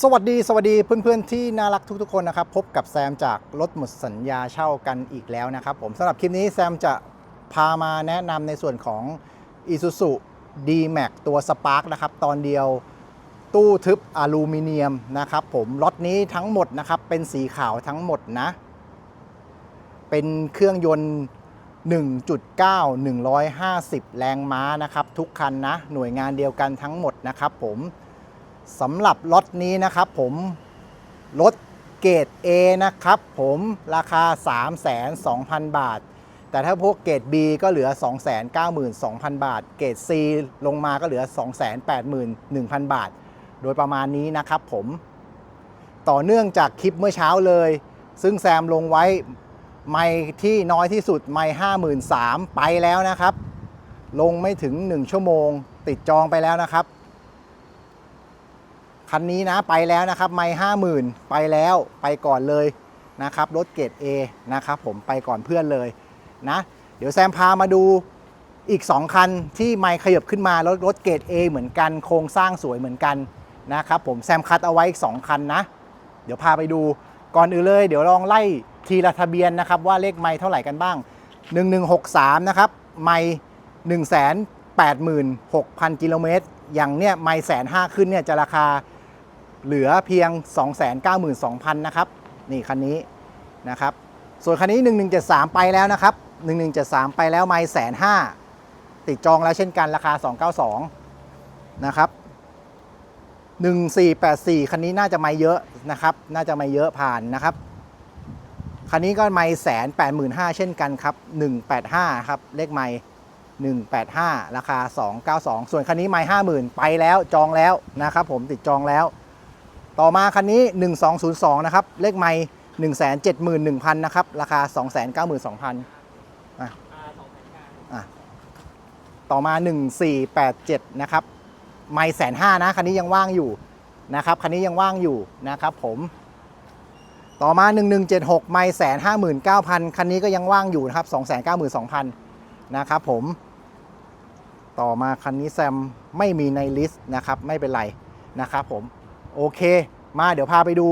สวัสดีสวัสดีเพื่อนๆที่น่ารักทุกๆคนนะครับ พบกับแซมจากรถหมดสัญญาเช่ากันอีกแล้วนะครับผมสำหรับคลิปนี้แซมจะพามาแนะนำในส่วนของ Isuzu D-Max ตัว Spark นะครับ ตอนเดียวตู้ทึบอลูมิเนียมนะครับผมรถนี้ทั้งหมดนะครับ เป็นสีขาวทั้งหมดนะ เป็นเครื่องยนต์ 1.9 150 แรงม้านะครับ ทุกคันนะ หน่วยงานเดียวกันทั้งหมดนะครับผม สำหรับรถนี้นะครับผมรถเกรด A นะครับผมราคา 302,000 บาท แต่ถ้าพวกเกรด B ก็เหลือ 292,000 บาท เกรด C ลงมาก็เหลือ 281,000 บาท โดยประมาณนี้นะครับผมต่อเนื่องจากคลิปเมื่อเช้าเลย ซึ่งแซมลงไว้ไม่ที่น้อยที่สุดไม่53,000 ไปแล้วนะครับ ลงไม่ถึง 1 ชั่วโมง ติดจองไปแล้วนะครับ คันนี้นะไปแล้วนะครับไม่ห้าหมื่นไปแล้วไปก่อนเลยนะครับรถเกรด A นะครับผมไปก่อนเพื่อนเลยนะเดี๋ยวแซมพามาดูอีก 2 คันที่ไม่ขยับขึ้นมารถรถเกรด A เหมือนกันโครงสร้างสวยเหมือนกันนะครับผมแซมคัดเอาไว้อีก 2 คันนะ เดี๋ยวพาไปดูก่อนอื่นเลย เดี๋ยวลองไล่ทีละทะเบียนนะครับว่าเลขไม่เท่าไหร่กันบ้าง 1163 นะครับไม่186,000 กิโลเมตรอย่างเนี้ยไม่แสนห้าขึ้นเนี่ยจะราคา เหลือเพียง 292,000นะครับนี่คันนี้นะครับส่วนคันนี้ 1173 ไปแล้วนะครับ1173 ไปแล้วไม่แสนห้าติดจองแล้วเช่นกันราคา 292นะครับ1484 คันนี้น่าจะไม่เยอะนะครับน่าจะไม่เยอะผ่านนะครับคันนี้ก็ไม่แสน85,000เช่นกันครับ185ครับเลขไม่185 ราคา 292 ส่วนคันนี้ไม่50,000 ไปแล้วจองแล้วนะครับผมติดจองแล้ว ต่อมาคันนี้ 1202 นะครับ เลขไม่ 171,000 นะครับ ราคา 292,000อะอะต่อมา 1487 นะครับ ไม่แสนห้านะ คันนี้ยังว่างอยู่นะครับ คันนี้ยังว่างอยู่นะครับผม ต่อมา 1176 ไม่แสนห้าหมื่นเก้าพันคันนี้ก็ยังว่างอยู่นะครับ292,000นะครับผม ต่อมาคันนี้แซมไม่มีในลิสต์นะครับ ไม่เป็นไรนะครับผม โอเค มาเดี๋ยวพาไปดู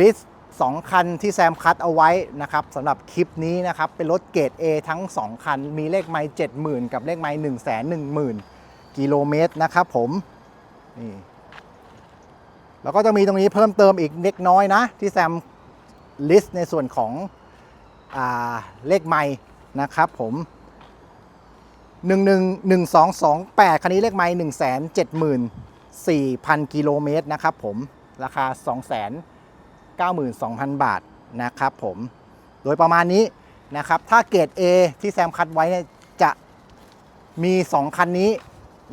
ลิสต์2คันที่แซมคัดเอาไว้นะครับสำหรับคลิปนี้นะครับ เป็นรถเกรด A ทั้ง 2 คัน มีเลขไมล์70,000 กับเลขไมล์110,000 กิโลเมตรนะครับผมนี่แล้วก็จะมีตรงนี้เพิ่มเติมอีกเล็กน้อยนะ ที่แซมลิสต์ในส่วนของอาเลขไมล์นะครับผม111228คันนี้เลขไมล์ 4,000 กิโลเมตรนะครับผมราคา 292,000 บาทนะครับผมโดยประมาณนี้นะครับถ้าเกรด A ที่แซมคัดไว้เนี่ยจะมี 2 คันนี้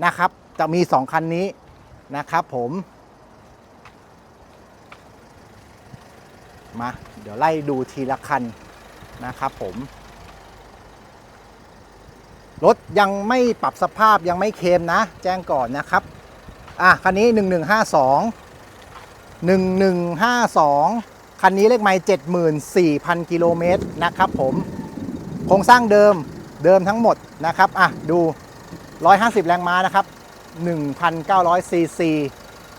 นะครับ จะมี 2 คันนี้นะครับผมมาเดี๋ยวไล่ดูทีละคันนะครับผม รถยังไม่ปรับสภาพยังไม่เคมนะ แจ้งก่อนนะครับ อะคันนี้ 1152 1152 คันนี้เลขไมล์74,000 กิโลเมตรนะครับผม โครงสร้างเดิมเดิมทั้งหมดนะครับ อะ ดู 150 แรงม้านะครับ 1,900 ซีซี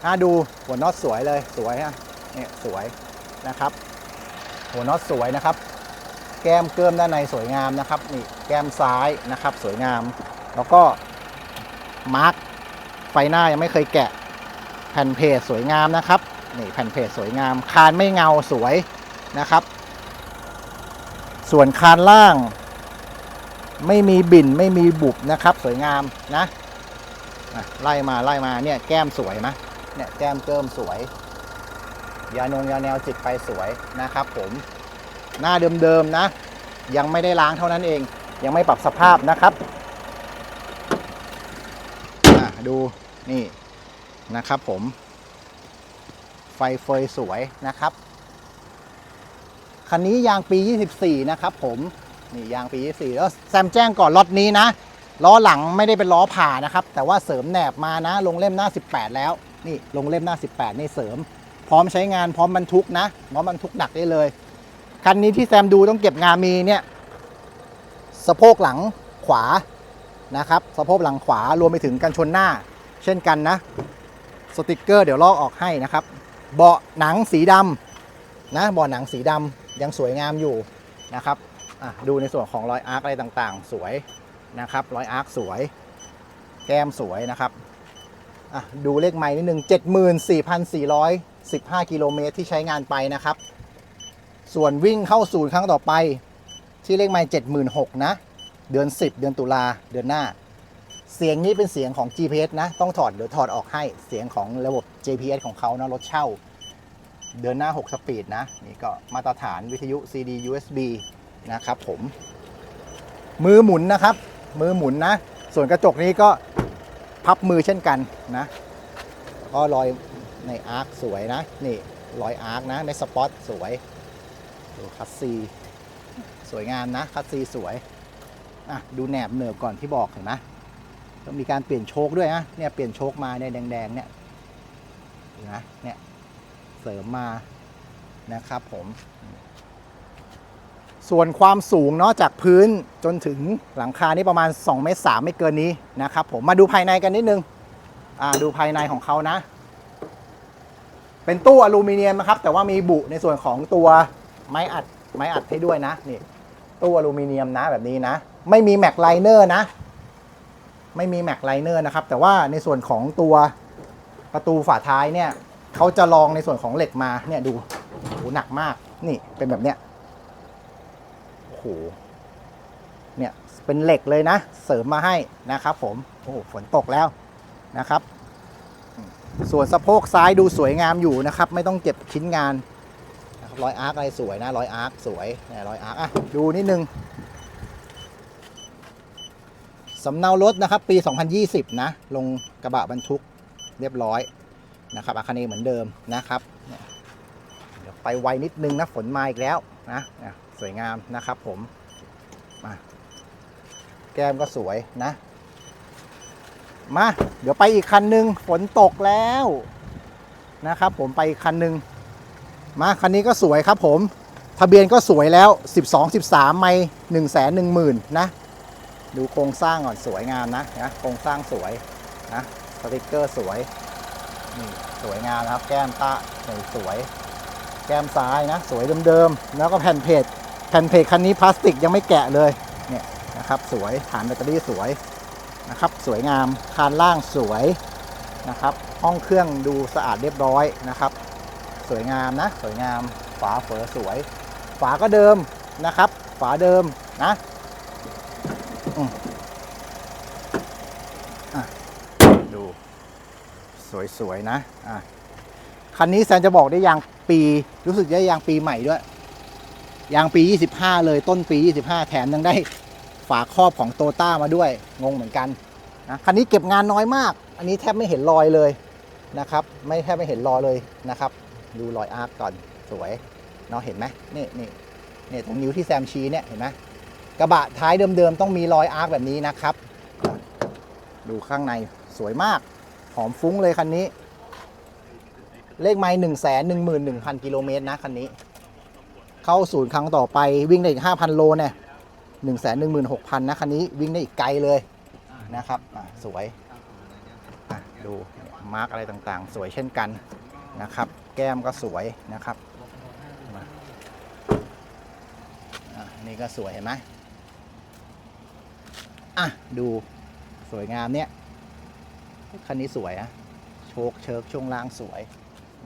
อะดูหัวน็อตสวยเลยสวยฮะเนี่ยสวยนะครับ หัวน็อตสวยนะครับ แก้มเกิมด้านในสวยงามนะครับนี่แก้มซ้ายนะครับ สวยงาม แล้วก็มาร์ก ไฟหน้ายังไม่เคยแกะ แผ่นเพจสวยงามนะครับนี่แผ่นเพจสวยงาม คานไม่เงาสวยนะครับ ส่วนคานล่าง ไม่มีบิ่นไม่มีบุบนะครับ สวยงามนะไล่มาไล่มาเนี่ยแก้มสวยนะเนี่ยแก้มเกิมสวย ยานงยาแนวจิตไปสวยนะครับ ผมหน้าเดิมๆนะ ยังไม่ได้ล้างเท่านั้นเอง ยังไม่ปรับสภาพนะครับดู นี่นะครับผม ไฟเฟยสวยนะครับ คันนี้ยางปี 24 นะครับผม นี่ยางปี 24 แล้วแซมแจ้งก่อนล็อตนี้นะล้อหลังไม่ได้เป็นล้อผ่านะครับ แต่ว่าเสริมแหนบมานะ ลงเล่มหน้า 18 แล้ว นี่ลงเล่มหน้า 18 นี่เสริม พร้อมใช้งานพร้อมบรรทุกนะพร้อมบรรทุกหนักได้เลย คันนี้ที่แซมดูต้องเก็บงานมีเนี่ยสะโพกหลังขวานะครับ สะโพกหลังขวารวมไปถึงกันชนหน้า เช่นกันนะสติกเกอร์เดี๋ยวลอกออกให้นะครับ เบาะหนังสีดำนะเบาะหนังสีดำยังสวยงามอยู่นะครับดูในส่วนของรอยอาร์คอะไรต่างๆ สวยนะครับรอยอาร์คสวย แก้มสวยนะครับดูเลขไม้นิดหนึ่ง74,415 กิโลเมตรที่ใช้งานไปนะครับ ส่วนวิ่งเข้าศูนย์ครั้งต่อไป ที่เลขไม้76,000นะ เดือน 10 เดือนตุลาเดือนหน้า เสียงนี้เป็นเสียงของ GPS นะ ต้องถอดเดี๋ยวถอดออกให้เสียงของระบบ GPS ของเขานะรถเช่า เดินหน้า 6 สปีดนะ นี่ก็มาตรฐานวิทยุ CD USB นะครับผม มือหมุนนะครับ มือหมุนนะ ส่วนกระจกนี้ก็พับมือเช่นกันนะ ก็รอยในอาร์คสวยนะ นี่รอยอาร์คนะในสปอตสวยดูคัสซีสวยงามนะคัสซีสวยอะดูแหนบเหนือก่อนที่บอกเห็นไหม ต้องมีการเปลี่ยนโชคด้วยนะเนี่ยเปลี่ยนโชคมาเนี่ยแดงๆเนี่ยนไหมเนี่ยเสริมมานะครับผม ส่วนความสูงเนาะจากพื้นจนถึงหลังคานี่ประมาณ2เมตร3ไม่เกินนี้นะครับผมมาดูภายในกันนิดนึงอ่าดูภายในของเขานะ เป็นตู้อลูมิเนียมนะครับ แต่ว่ามีบุในส่วนของตัวไม้อัดไม้อัดให้ด้วยนะนี่ตู้อลูมิเนียมนะแบบนี้นะ ไม่มีแม็กไลเนอร์นะ ไม่มีแม็กไลเนอร์นะครับ แต่ว่าในส่วนของตัวประตูฝาท้ายเนี่ยเขาจะลองในส่วนของเหล็กมาเนี่ยดูโหหนักมากนี่เป็นแบบเนี้ยโอ้โหเนี่ยเป็นเหล็กเลยนะ เสริมมาให้นะครับ ผมโอ้โหฝนตกแล้วนะครับ ส่วนสะโพกซ้ายดูสวยงามอยู่นะครับ ไม่ต้องเก็บชิ้นงานนะครับรอยอาร์คอะไรสวยนะรอยอาร์คสวยเนี่ยรอยอาร์คอะดูนิดนึง สำเนารถนะครับปี 2020 นะ ลงกระบะบรรทุกเรียบร้อยนะครับอาคาเนเหมือนเดิมนะครับเดี๋ยวไปไวนิดนึงนะฝนมาอีกแล้วนะสวยงามนะครับผมมาแก้มก็สวยนะ มา เดี๋ยวไปอีกคันหนึ่งฝนตกแล้วนะครับผมไปอีกคันหนึ่งมาคันนี้ก็สวยครับผม ทะเบียนก็สวยแล้ว 12 13 ไม่ 1 1 0 0 0 0นะ ดูโครงสร้างก่อนสวยงามนะนะโครงสร้างสวยนะสติกเกอร์สวยนี่สวยงามนะครับ แก้มตาสวย แก้มซ้ายนะ สวยเดิมๆแล้วก็แผ่นเพจแผ่นเพจคันนี้พลาสติกยังไม่แกะเลยเนี่ยนะครับ สวยฐานแบตเตอรี่สวยนะครับ สวยงามคานล่างสวยนะครับ ห้องเครื่องดูสะอาดเรียบร้อยนะครับ สวยงามนะ สวยงามฝาเฝอสวย ฝาก็เดิมนะครับ ฝาเดิมนะ ดู สวย ๆ นะ อะ คันนี้แซนจะบอกได้ยางปี รู้สึกได้ยางปีใหม่ด้วย ยางปี 25 เลยต้นปี 25 แถมยังได้ฝาครอบของโตต้ามาด้วย งงเหมือนกันนะคันนี้เก็บงานน้อยมาก อันนี้แทบไม่เห็นรอยเลยนะครับ ไม่แทบไม่เห็นรอยเลยนะครับ ดูรอยอาร์คก่อนสวยเนาะเห็นไหมนี่นี่นี่ตรงนิ้วที่แซมชี้เนี่ยเห็นไหม กระบะท้ายเดิมๆ ต้องมีรอยอาร์คแบบนี้นะครับ ดูข้างในสวยมาก หอมฟุ้งเลยคันนี้ เลขไม้หนึ่งแสนหนึ่งหมื่นหนึ่งพันกิโลเมตรนะคันนี้ เข้าศูนย์ครั้งต่อไปวิ่งได้อีกห้าพันโลเนี่ยหนึ่งแสนหนึ่งหมื่นหกพันนะคันนี้วิ่งได้อีกไกลเลยนะครับสวยดูมาร์กอะไรต่างๆ สวยเช่นกันนะครับ แก้มก็สวยนะครับนี่ก็สวยเห็นไหม อะ ดูสวยงามเนี่ยคันนี้สวยอะโชคเชิกช่วงล่างสวย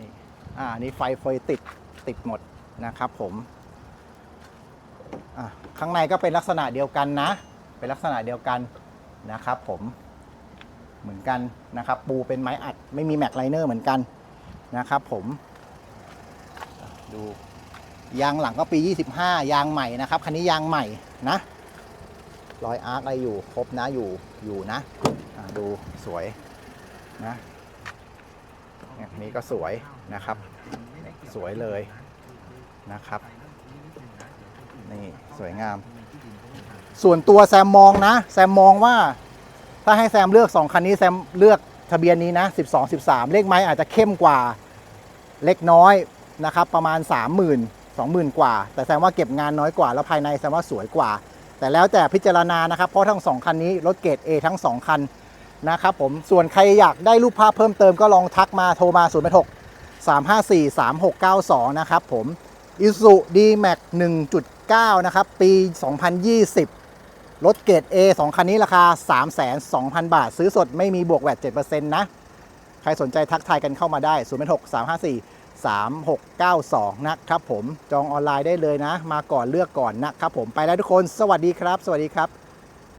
นี่อ่านี่ไฟเฟยติดติดหมดนะครับผมอะข้างในก็เป็นลักษณะเดียวกันนะ เป็นลักษณะเดียวกันนะครับผมเหมือนกันนะครับปูเป็นไม้อัดไม่มีแม็กไลเนอร์เหมือนกันนะครับผมดูยางหลังก็ปี 25 ยางใหม่นะครับคันนี้ยางใหม่นะ รอยอาร์คอะไรอยู่ครบนะอยู่อยู่นะดูสวยนะนี่นี่ก็สวยนะครับ สวยเลยนะครับ นี่สวยงาม ส่วนตัวแซมมองนะ แซมมองว่า ถ้าให้แซมเลือก 2 คันนี้แซมเลือกทะเบียนนี้นะ 12 13 เลขไม้อาจจะเข้มกว่าเล็กน้อยนะครับ ประมาณ 30,000 20,000 กว่า แต่แซมว่าเก็บงานน้อยกว่า แล้วภายในแซมว่าสวยกว่า แต่แล้วแต่พิจารณานะครับ เพราะทั้งสองคันนี้รถเกรด A ทั้ง 2 คันนะครับผมส่วนใครอยากได้รูปภาพเพิ่มเติมก็ลองทักมาโทรมา 0 6 3 5 4 3 6 9 2 นะครับผม i s u d m a x 1.9 นะครับ ปี 2020 รถเกรด A 2 คันนี้ราคา 302,000 บาท ซื้อสดไม่มีบวกแวด7%นะ ใครสนใจทักทายกันเข้ามาได้ 0 6 3 5 4 3 6 9 2 นะครับผมจองออนไลน์ได้เลยนะ มาก่อนเลือกก่อนนะครับผมไปแล้วทุกคน สวัสดีครับ สวัสดีครับ